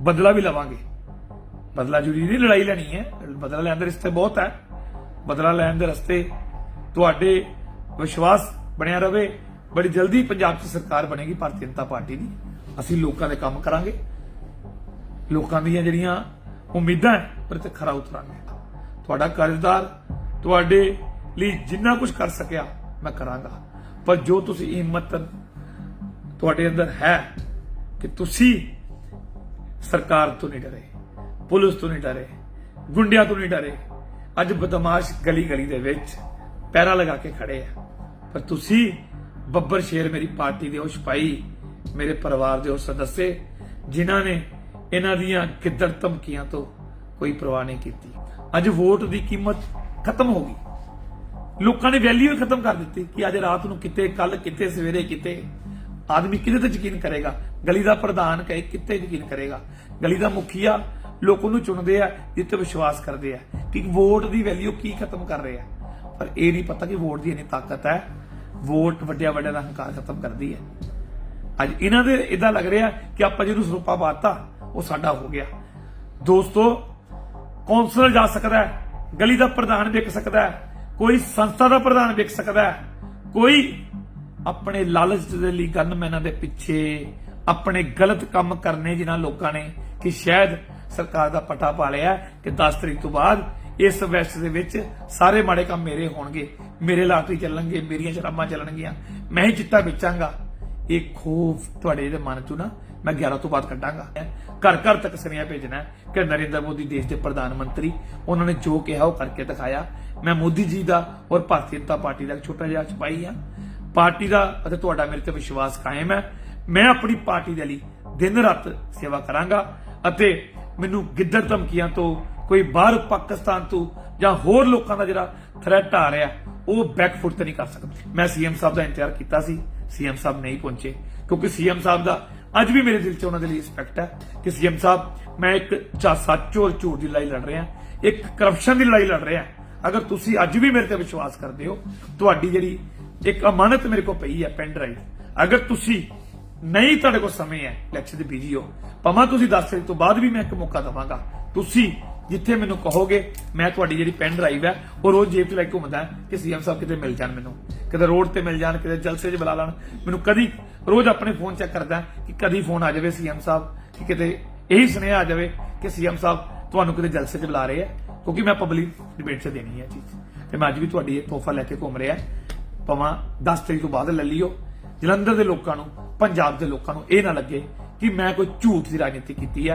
ਬਦਲਾ ਵੀ ਲਵਾਂਗੇ। ਬਦਲਾ ਜ਼ਰੂਰੀ ਨਹੀਂ, ਲੜਾਈ ਲੈਣੀ ਹੈ। ਬਦਲਾ ਲੈਣ ਦੇ ਰਸਤੇ ਬਹੁਤ ਹੈ। ਬਦਲਾ ਲੈਣ ਦੇ ਰਸਤੇ ਤੁਹਾਡੇ ਵਿਸ਼ਵਾਸ ਬਣਿਆ ਰਵੇ। ਬੜੀ ਜਲਦੀ ਪੰਜਾਬ 'ਚ ਸਰਕਾਰ ਬਣੇਗੀ, ਭਾਰਤੀ ਜਨਤਾ ਪਾਰਟੀ ਦੀ। ਅਸੀਂ ਲੋਕਾਂ ਦੇ ਕੰਮ ਕਰਾਂਗੇ। ਲੋਕਾਂ ਦੀਆਂ ਜਿਹੜੀਆਂ ਉਮੀਦਾਂ ਪਰ ਤੇ ਖਰਾ ਉਤਰਾਂਗੇ। ਤੁਹਾਡਾ ਕਰਜ਼ਦਾਰ ਤੁਹਾਡੇ ਲਈ ਜਿੰਨਾ ਕੁਝ ਕਰ ਸਕਿਆ, ਮੈਂ ਕਰਾਂਗਾ। ਪਰ ਜੋ ਤੁਸੀਂ ਹਿੰਮਤ ਤੁਹਾਡੇ ਅੰਦਰ ਹੈ ਕਿ ਤੁਸੀਂ ਸਰਕਾਰ ਤੋਂ ਨਹੀਂ ਡਰੇ, ਪੁਲਿਸ ਤੋਂ ਨਹੀਂ ਡਰੇ, ਗੁੰਡਿਆਂ ਤੋਂ ਨਹੀਂ ਡਰੇ। ਅੱਜ ਬਦਮਾਸ਼ ਗਲੀ ਗਲੀ ਦੇ ਵਿੱਚ ਪੈਰਾ ਲਗਾ ਕੇ ਖੜੇ ਆ। ਪਰ ਤੁਸੀਂ ਬੱਬਰ ਸ਼ੇਰ ਮੇਰੀ ਪਾਰਟੀ ਦੇ ਉਹ ਸਿਪਾਹੀ, ਮੇਰੇ ਪਰਿਵਾਰ ਦੇ ਉਹ ਸਦੱਸੇ, ਜਿਨ੍ਹਾਂ ਨੇ ਇਹਨਾਂ ਦੀਆਂ ਗਿੱਦੜ ਧਮਕੀਆਂ ਤੋਂ ਕੋਈ ਪਰਵਾਹ ਨਹੀਂ ਕੀਤੀ। ਅੱਜ ਵੋਟ ਦੀ ਕੀਮਤ ਖਤਮ ਹੋ ਗਈ। ਲੋਕਾਂ ਨੇ ਵੈਲਿਊ ਹੀ ਖਤਮ ਕਰ ਦਿੱਤੀ ਕਿ ਅੱਜ ਰਾਤ ਨੂੰ ਕਿਤੇ ਕੱਲ ਕਿਤੇ, ਸਵੇਰੇ ਕਿਤੇ ਆਦਮੀ ਕਿਹਦੇ ਤੇ ਯਕੀਨ ਕਰੇਗਾ? ਗਲੀ ਦਾ ਪ੍ਰਧਾਨ ਕਹੇ, ਕਿਤੇ ਯਕੀਨ ਕਰੇਗਾ? ਗਲੀ ਦਾ ਮੁਖੀਆ ਲੋਕ ਉਹਨੂੰ ਚੁਣਦੇ ਆ ਜਿੱਤੇ ਵਿਸ਼ਵਾਸ ਕਰਦੇ ਆ। ਕਿ ਵੋਟ ਦੀ ਵੈਲਿਊ ਕੀ ਖਤਮ ਕਰ ਰਹੇ ਆ? ਪਰ ਇਹ ਨਹੀਂ ਪਤਾ ਕਿ ਵੋਟ ਦੀ ਇੰਨੀ ਤਾਕਤ ਹੈ। ਵੋਟ ਵੱਡਿਆ ਵੱਡਿਆਂ ਦਾ ਹੰਕਾਰ ਖਤਮ ਕਰਦੀ ਹੈ। ਅੱਜ ਇਹਨਾਂ ਦੇ ਇਦਾਂ ਲੱਗ ਰਿਹਾ ਕਿ ਆਪਾਂ ਜਿਹਨੂੰ ਸਰੂਪਾ ਪਾਤਾ, ਉਹ ਸਾਡਾ ਹੋ ਗਿਆ। ਦੋਸਤੋ, ਕੌਂਸਲਰ ਜਾ ਸਕਦਾ ਹੈ, ਗਲੀ ਦਾ ਪ੍ਰਧਾਨ ਵਿਕ ਸਕਦਾ ਹੈ, ਕੋਈ ਸੰਸਥਾ ਦਾ ਪ੍ਰਧਾਨ ਵਿਕ ਸਕਦਾ ਹੈ, ਕੋਈ ਆਪਣੇ ਲਾਲਚ ਦੇ ਲਈ ਗਨਮੈਨਾਂ ਦੇ ਪਿੱਛੇ, ਆਪਣੇ ਗਲਤ ਕੰਮ ਕਰਨੇ ਜਿਨ੍ਹਾਂ ਲੋਕਾਂ ਨੇ ਕਿ ਸ਼ਾਇਦ ਸਰਕਾਰ ਦਾ ਪਟਾ ਪਾ ਲਿਆ ਕਿ 10 ਤਰੀਕ ਤੋਂ ਬਾਅਦ ਇਸ ਵੈਸਟ ਦੇ ਵਿੱਚ ਸਾਰੇ ਮਾੜੇ ਕੰਮ ਮੇਰੇ ਹੋਣਗੇ, ਮੇਰੇ ਲਾਟਰੀ ਚੱਲਣਗੇ, ਮੇਰੀਆਂ ਸ਼ਰਾਬਾਂ ਚੱਲਣਗੀਆਂ, ਮੈਂ ਹੀ ਚਿੱਟਾ ਵੇਚਾਂਗਾ। ਇਹ ਖੋਫ ਤੁਹਾਡੇ ਦੇ ਮਨ ਤੋਂ ਨਾ, ਮੈਂ 11 ਤੋਂ ਬਾਅਦ ਕੱਢਾਂਗਾ। ਘਰ ਘਰ ਤੱਕ ਸੁਨੇਹਾ ਭੇਜਣਾ ਕਿ ਨਰਿੰਦਰ ਮੋਦੀ ਦੇਸ਼ ਦੇ ਪ੍ਰਧਾਨ ਮੰਤਰੀ, ਉਹਨਾਂ ਨੇ ਜੋ ਕਿਹਾ ਉਹ ਕਰਕੇ ਦਿਖਾਇਆ। ਮੈਂ ਮੋਦੀ ਜੀ ਦਾ ਔਰ ਭਾਰਤੀ ਜਨਤਾ ਪਾਰਟੀ ਦਾ ਛੋਟਾ ਜਿਹਾ ਸਿਪਾਹੀ ਆ ਪਾਰਟੀ ਦਾ ਅਤੇ ਤੁਹਾਡਾ ਮੇਰੇ ਤੇ ਵਿਸ਼ਵਾਸ ਕਾਇਮ ਹੈ। ਮੈਂ ਆਪਣੀ ਪਾਰਟੀ ਦੇ ਲਈ ਦਿਨ ਰਾਤ ਸੇਵਾ ਕਰਾਂਗਾ ਅਤੇ ਮੈਨੂੰ ਗਿੱਦੜ ਧਮਕੀਆਂ ਤੋਂ, ਕੋਈ ਬਾਹਰ ਪਾਕਿਸਤਾਨ ਤੋਂ ਜਾਂ ਹੋਰ ਲੋਕਾਂ ਦਾ ਜਿਹੜਾ ਥ੍ਰੈਟ ਆ ਰਿਹਾ, ਉਹ ਬੈਕਫੁੱਟ ਤੇ ਨਹੀਂ ਕਰ ਸਕਦਾ। ਮੈਂ ਸੀਐਮ ਸਾਹਿਬ ਦਾ ਇੰਤਜ਼ਾਰ ਕੀਤਾ ਸੀ ਸੀਐਮ ਸਾਹਿਬ ਨਹੀਂ ਪਹੁੰਚੇ, ਕਿਉਂਕਿ ਸੀਐਮ ਸਾਹਿਬ ਦਾ ਅੱਜ ਵੀ ਮੇਰੇ ਦਿਲ 'ਚ ਉਹਨਾਂ ਦੇ ਲਈ ਰਿਸਪੈਕਟ ਹੈ ਕਿ ਸੀਐਮ ਸਾਹਿਬ, ਮੈਂ ਇੱਕ ਚਾ ਸੱਚ ਔਰ ਝੂਠ ਦੀ ਲੜਾਈ ਲੜ ਰਿਹਾ, ਇੱਕ ਕਰਪਸ਼ਨ ਦੀ ਲੜਾਈ ਲੜ ਰਿਹਾ। ਅਗਰ ਤੁਸੀਂ ਅੱਜ ਵੀ ਮੇਰੇ ਤੇ ਵਿਸ਼ਵਾਸ ਕਰਦੇ ਹੋ, ਤੁਹਾਡੀ ਜਿਹੜੀ ਇੱਕ ਅਮਾਨਤ ਮੇਰੇ ਕੋਲ ਪਈ ਹੈ ਪੈਨ ਡਰਾਈਵ ਅਗਰ ਤੁਸੀਂ ਨਹੀਂ ਤੁਹਾਡੇ ਕੋਲ ਸਮੇਂ ਹੈ ਇਲੈਕਸ਼ਨ ਦੇ ਬੀਜੀ ਹੋ, ਭਾਵੇਂ ਤੁਸੀਂ 10 ਤਰੀਕ ਤੋਂ ਬਾਅਦ ਵੀ ਮੈਂ ਇੱਕ ਮੌਕਾ ਦਵਾਂਗਾ। ਤੁਸੀਂ ਜਿੱਥੇ ਮੈਨੂੰ ਕਹੋਗੇ, ਮੈਂ ਤੁਹਾਡੀ ਜਿਹੜੀ ਪੈਨ ਡਰਾਈਵ ਹੈ, ਉਹ ਰੋਜ਼ ਜੇਬ 'ਚ ਲੈ ਕੇ ਘੁੰਮਦਾ ਕਿ ਸੀਐਮ ਸਾਹਿਬ ਕਿਤੇ ਮਿਲ ਜਾਣ ਮੈਨੂੰ, ਕਿਤੇ ਰੋਡ ਤੇ ਮਿਲ ਜਾਣ, ਕਿਤੇ ਜਲਸੇ 'ਚ ਬੁਲਾ ਲੈਣ। ਮੈਨੂੰ ਕਦੀ ਰੋਜ਼ ਆਪਣੇ ਫੋਨ ਚੈੱਕ ਕਰਦਾ ਕਿ ਕਦੀ ਫੋਨ ਆ ਜਾਵੇ ਸੀਐਮ ਸਾਹਿਬ, ਕਿ ਕਿਤੇ ਇਹੀ ਸੁਨੇਹਾ ਆ ਜਾਵੇ ਕਿ ਸੀਐਮ ਸਾਹਿਬ ਤੁਹਾਨੂੰ ਕਿਤੇ ਜਲਸੇ 'ਚ ਬੁਲਾ ਰਹੇ ਆ ਕਿਉਂਕਿ ਮੈਂ ਪਬਲਿਕ ਡਿਬੇਟ 'ਚ ਦੇਣੀ ਹੈ ਚੀਜ਼। ਤੇ ਮੈਂ ਅੱਜ ਵੀ ਤੁਹਾਡੀ ਇਹ ਤੋਹਫਾ ਲੈ ਕੇ ਘੁੰਮ ਰਿਹਾ ਭਾਵੇਂ 10 ਤਰੀਕ ਤੋਂ ਬਾਅਦ ਲੈ ਲਿਓ। ਜਲੰਧਰ ਦੇ ਲੋਕਾਂ ਨੂੰ, ਪੰਜਾਬ ਦੇ ਲੋਕਾਂ ਨੂੰ ਇਹ ਨਾ ਲੱਗੇ ਕਿ ਮੈਂ ਕੋਈ ਝੂਠ ਦੀ ਰਾਜਨੀਤੀ ਕੀਤੀ ਹੈ।